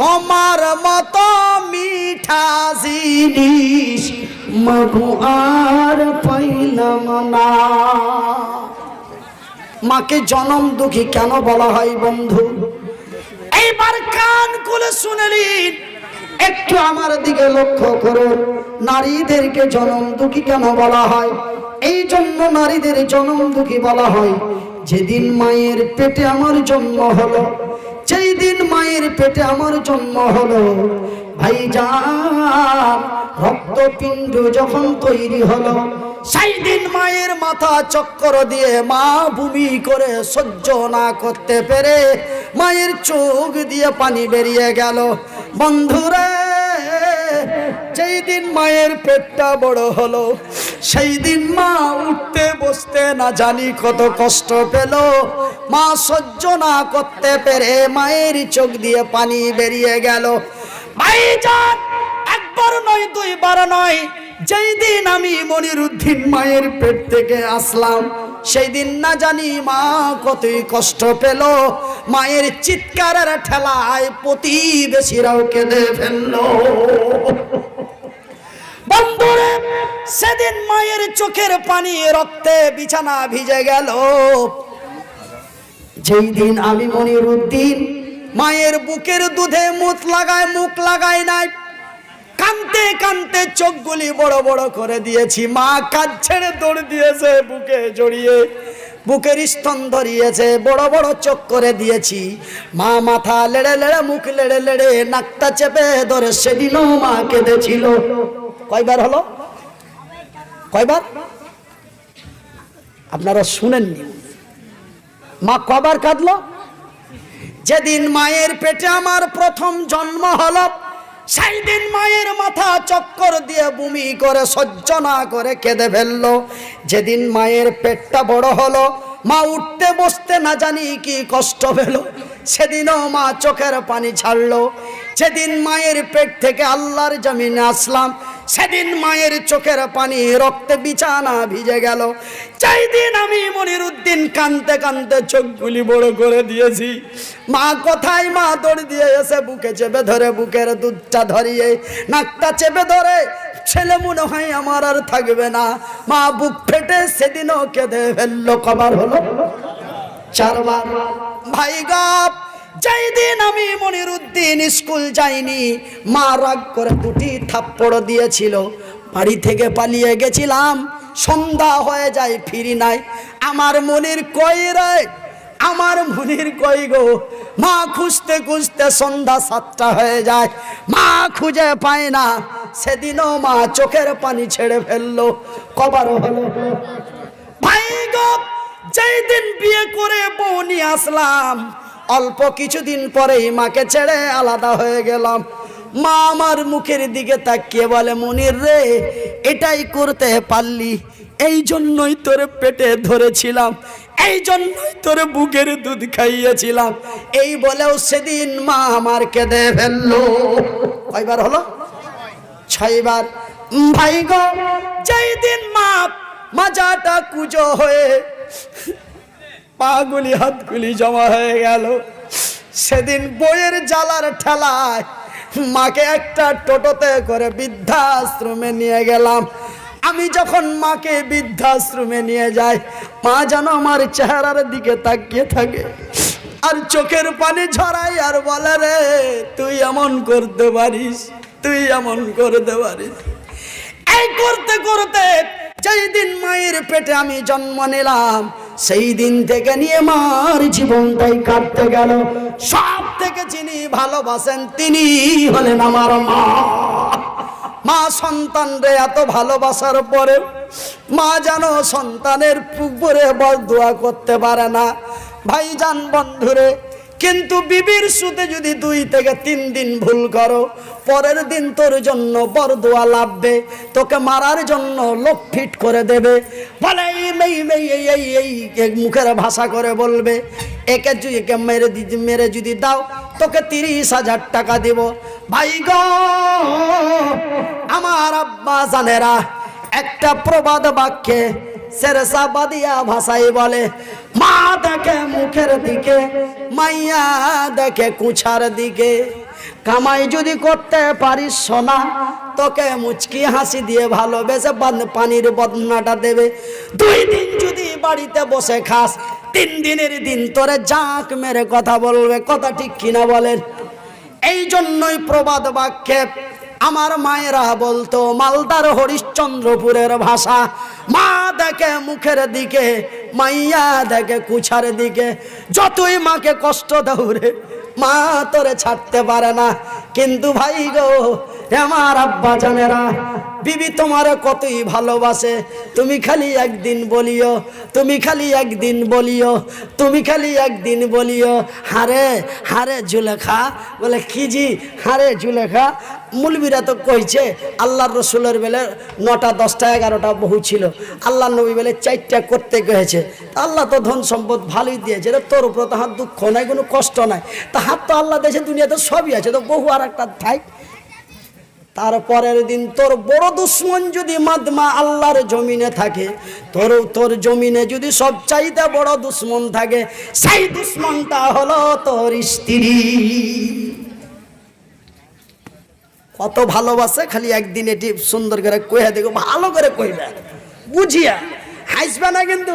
তোমার মতো মিঠা জিনিস মধু আর পাইলাম না। মাকে জনম দুঃখী কেন বলা হয় বন্ধু? এইবার কান খুলে শুনে নিন, একটু আমার দিকে লক্ষ্য করুন। নারীদেরকে জনম দুঃখী কেন বলা হয়? এই জন্য নারীদের জনম দুঃখী বলা হয়, যেদিন মায়ের পেটে আমার জন্ম হলো দিন মায়ের পেটে আমার জন্ম হলো। ভাই যান রক্তপিণ্ড যখন তৈরি হলো, সেই দিন মায়ের মাথা চক্কর দিয়ে মা ভূমি করে সহ্য না করতে পেরে মায়ের চোখ দিয়ে পানি বেরিয়ে গেল। বন্ধুরে, যেই দিন মায়ের পেটটা বড় হলো সেই দিন মা উঠতে বসতে না জানি কত কষ্ট পেল। মা সহ্য না করতে পেরে মায়ের চোখ দিয়ে পানি বেরিয়ে গেল। একবার নয়, দুইবার নয়, যেই দিন আমি মনিরুদ্দিন মায়ের পেট থেকে আসলাম, সেই দিন না জানি মা কতই কষ্ট পেল। মায়ের চিৎকারের ঠেলায় প্রতিবেশীরাও কেঁদে ফেলল। বন্ধুরে সেদিন মায়ের চোখের পানি রক্তে বিছানা ভিজে গেল। যেই দিন আমি মনিরুদ্দিন, মায়ের বুকের দুধে মুখ লাগায় মুখ লাগায় নাই, কানতে কানতে চোখগুলি বড় বড় করে দিয়েছি। মা কাজ ছেড়ে দৌড় দিয়েছে বুকে জড়িয়ে, বুকের স্তন ধরিয়েছে, বড় বড় চোখ করে দিয়েছি। মা মাথা লেড়ে লেড়ে, মুখ লেড়ে লেড়ে, নাকটা চেপে ধরে সেদিনও মা কেঁদেছিল। কয়বার হলো? কয়বার? আপনারা শুনেননি। মা কবার কাঁদলো? যেদিন মায়ের পেটে আমার প্রথম জন্ম হলো সেই দিন মায়ের মাথা চক্কর দিয়ে বমি করে সহ্য না করে কেঁদে ফেলল। যেদিন মায়ের পেটটা বড় হলো, মা উঠতে বসতে না জানি কি কষ্ট পেল। সেদিনও মা চোখের পানি ছাড়লো। যেদিন মায়ের পেট থেকে আল্লাহর জমিনে আসলাম সেদিন মায়ের চোখের পানি রক্তে বিছানা ভিজে গেল। চাই দিন আমি মনির উদ্দিন কানতে কানতে চোখগুলি বড় করে দিয়েছি। মা কোথায়? মা দৌড় দিয়ে এসে বুকে চেপে ধরে, বুকের দুধটা ধরিয়ে নাকটা চেপে ধরে, ছেলে মনে হয় আমার আর থাকবে না। মা বুক ফেটে সেদিনও কেঁদে ফেলল, কবার হলো। চারবার। ভাই গাপ যেই দিন আমি মনির উদ্দিন স্কুল যাইনি, মা রাগ করে দুটি থাপ্পড় দিয়েছিল। বাড়ি থেকে পালিয়ে গেছিলাম, সন্ধ্যা হয়ে যায়, ফিরি নাই। আমার মনির কই রে? আমার মনির কই গো? মা খুঁজতে খুঁজতে সন্ধ্যা সাতটা হয়ে যায়। মা খুঁজে পায় না। সেদিনও মা চোখের পানি ছেড়ে ফেলল। কবার হলো? ভাই গো, যেই দিন বিয়ে করে বউ নিয়ে আসলাম অল্প কিছুদিন পরেই মাকে ছেড়ে আলাদা হয়ে গেলাম। মা আমার মুখের দিকে তাকিয়ে বলে, মনির রে, এটাই করতে পারলি। এই জন্যই তোরে পেটে ধরেছিলাম, এই জন্যই তোরে বুকের দুধ খাইয়েছিলাম। এই বলেও সেদিন মা আমার কেঁদে ফেলল। কয়বার হলো? ছয়বার। ভাই গো, যেই দিন মা মাজাটা কুজো হয়ে পাগুলি হাতগুলি জমা হয়ে গেল। সেদিন বইয়ের জ্বালার ঠেলায় মাকে একটা টোটোতে করে বৃদ্ধাশ্রমে নিয়ে গেলাম। আমি যখন মাকে বৃদ্ধাশ্রমে নিয়ে যাই, মা যেন আমার চেহারার দিকে তাকিয়ে থাকে আর চোখের পানি ঝরাই আর বলে, রে, তুই এমন করতে পারিস, তুই এমন করতে পারিস। এই করতে করতে যেই দিন মায়ের পেটে আমি জন্ম নিলাম সেই দিন থেকে নিয়ে মার জীবনটাই কাটতে গেল। সব থেকে যিনি ভালোবাসেন তিনি হলেন আমার মা। মা সন্তানরে এত ভালোবাসার পরে মা যেন সন্তানের পুকুরে বরদোয়া করতে পারে না। ভাইজান বন্ধুরে কিন্তু বিবির সুতে যদি দুই থেকে তিন দিন ভুল করো, পরের দিন তোর জন্য বরদোয়া লাভবে, তোকে মারার জন্য লোক ফিট করে দেবে। বলে, এই এই এই এই মুখের ভাষা করে বলবে, একে একে মেরে মেরে যদি দাও, তোকে তিরিশ হাজার টাকা দিব। ভাই গো, আমার আব্বা জানেরা, একটা প্রবাদ বাক্যে সেরেসা বাদিয়া ভাষায় বলে মা দেখে মুখের দিকে, মাইয়া দেখে কুছার দিকে। কামাই যদি করতে পারিস সোনা, তোকে মুচকি হাসি দিয়ে ভালোবেসে বান- পানির বদনাটা দেবে। দুই দিন যদি বাড়িতে বসে খাস, তিন দিনের দিন তোরে জাঁক মেরে কথা বলবে, কথা ঠিক কিনা বলেন। এই জন্যই প্রবাদ বাক্যে আমার মায়েরা বলতো, মালদার হরিশ্চন্দ্রপুরের ভাষা, মা দেখে মুখের দিকে, মাইয়া দেখে কুছার দিকে, যতই মাকে কষ্ট দৌড়ে মা তোরে ছাড়তে পারে না। কিন্তু ভাই গো আমার আব্বা জানেরা, বিবি তোমারে কতই ভালোবাসে। তুমি খালি একদিন বলিও, তুমি খালি একদিন বলিও, তুমি খালি একদিন বলিও, হারে হারে জুলেখা। বলে, কি জি, হারে জুলেখা, মুলবিরা তো কইছে, আল্লাহর রসুলের বেলে নটা, দশটা, এগারোটা বহু ছিল। আল্লাহ নবী বেলে, চারটা করতে গেছে। আল্লাহ তো ধন সম্পদ ভালোই দিয়েছে, রে, তোর উপর তো হাত দুঃখ নাই, কোনো কষ্ট নাই। তা হাত তো আল্লাহ দিয়েছে, দুনিয়াতে সবই আছে। তো বহু আর একটা থাই তারপরের দিন তোর বড় দুশ্মন যদি মাদমা আল্লাহর জমিনে থাকে, তোর তোর জমিনে যদি সব চাইতে বড় দুশ্মন থাকে, সেই দুশ্মনটা হলো তোর স্ত্রী। কত ভালোবাসে, খালি একদিন এটি সুন্দর করে কইয়া দেখো, ভালো করে কইবে। বুঝিয়া, হাসবে না কিন্তু।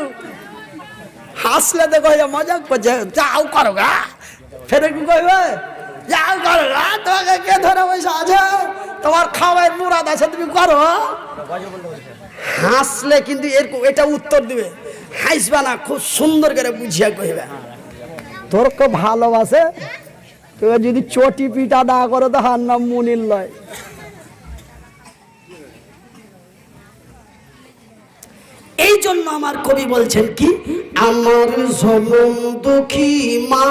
হাসলে দেখো মজা করছে, যাও করো গা। ফেরে কি কইবে কে ধরে আছে? তোমার তুমি করো। হাসলে কিন্তু এরকম এটা উত্তর দিবে। হাসবে না, খুব সুন্দর করে বুঝিয়া কইবে। তোর খুব ভালোবাসে? তোকে যদি চটি পিটা না করে তো হার নাম মুনিল লয়। এই জন্য আমার কবি বলছেন কি? আমার জনম দুঃখী মা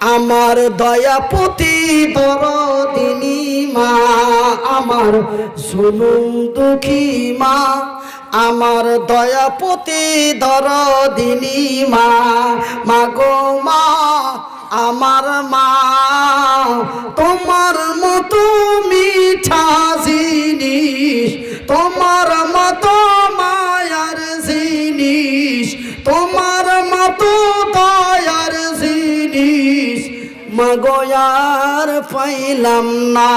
আমার দয়াপতি দরদিনী মা, আমার জুলুম দুঃখী মা, আমার দয়াপতি দরদিনী মা। মাগো মা, আমার মা, তোমার মতো মিঠা মগয়ার পাইলাম না।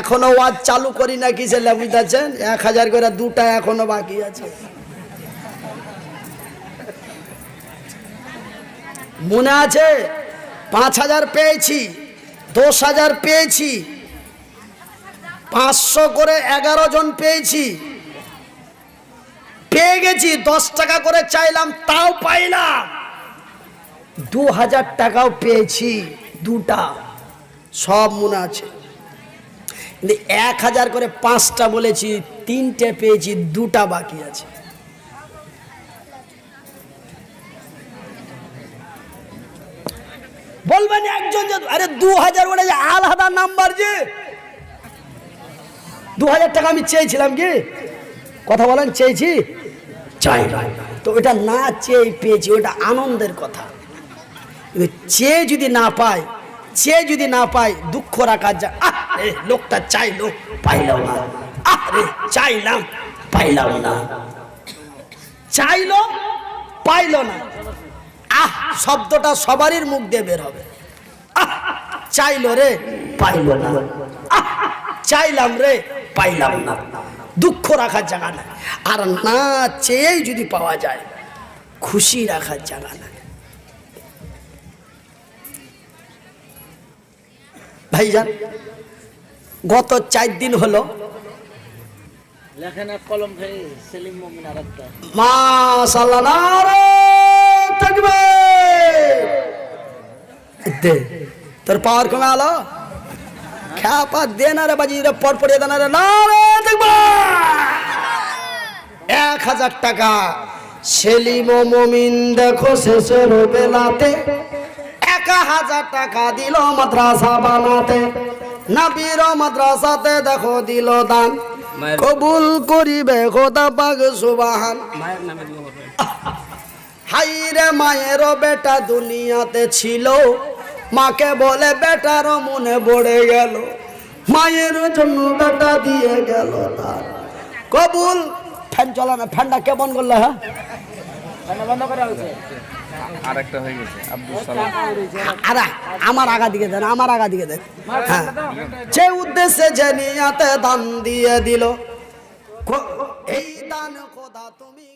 এখনও ওয়াজ চালু করি না, কি ছেলে বুঝতেছেন? এক হাজার করে দুটা এখনও বাকি আছে। মনে আছে? পাঁচ হাজার পেয়েছি, দশ হাজার পেয়েছি, পাঁচশো করে এগারো জন পেয়েছি। পেয়ে গেছি, দশ টাকা করে চাইলাম, তাও পাইলাম। দু হাজার টাকাও পেয়েছি, দুটা। সব মনে আছে। কিন্তু এক হাজার করে পাঁচটা বলেছি, তিনটে পেয়েছি, দুটা বাকি আছে। বলবেন একজন যে, আরে দু হাজার বলে যে আলাদা নাম্বার যে। দু হাজার টাকা আমি চেয়েছিলাম কি? কথা বলেন, চেয়েছি? চাই। তো ওটা না চেয়ে পেয়েছি, ওটা আনন্দের কথা। কিন্তু চেয়ে যদি না পায় চেয়ে যদি না পায়, দুঃখ রাখা যায় আহ রে, লোকটা চাইলো পাইলাম না। আহ রে, চাইলাম, পাইলাম না। চাইলো, পাইলো না। আহ, শব্দটা সবারই মুখ দিয়ে বের হবে। আহ, চাইলো রে, পাইলো না। আহ, চাইলাম রে, পাইলাম না। দুঃখ রাখার জায়গা না আর না চেয়েই যদি পাওয়া যায়, খুশি রাখার জায়গা না ভাইজান গত চার দিন হলো লেখেন এক কলম খাই সেলিম মমিন আর একটা মাশাআল্লাহ নারে তাকবীর। দে তোর পাওয়ার কমে আলো। খ্যাপা দে না রে বাজি রে পর পড়িয়ে দেনা রে নারে তাকবীর। এক হাজার টাকা। সেলিম মমিন দেখো শেষের বেলাতে। এক হাজার টাকা দিল মাদ্রাসা বানাতে। নাবির মাদ্রাসাতে দেখো দিল দান। কবুল করিবে খোদা পাক সুবাহান। হাইরে মায়ের বেটা দুনিয়াতে ছিল। মাকে বলে বেটার মনে পড়ে গেল। মায়ের জন্য বেটা দিয়ে গেল তার। কবুল ফ্যান চলা না ফ্যানটা কেমন করলে হ্যাঁ? বন্ধ করা হয়েছে হয়ে গেছে, আব্দুল সালাম। আরে আমার আগা দিকে দেন, আমার আগা দিকে দেন। হ্যাঁ। যে উদ্দেশ্যে যে দান দিয়ে দিল এই দান খোদা তুমি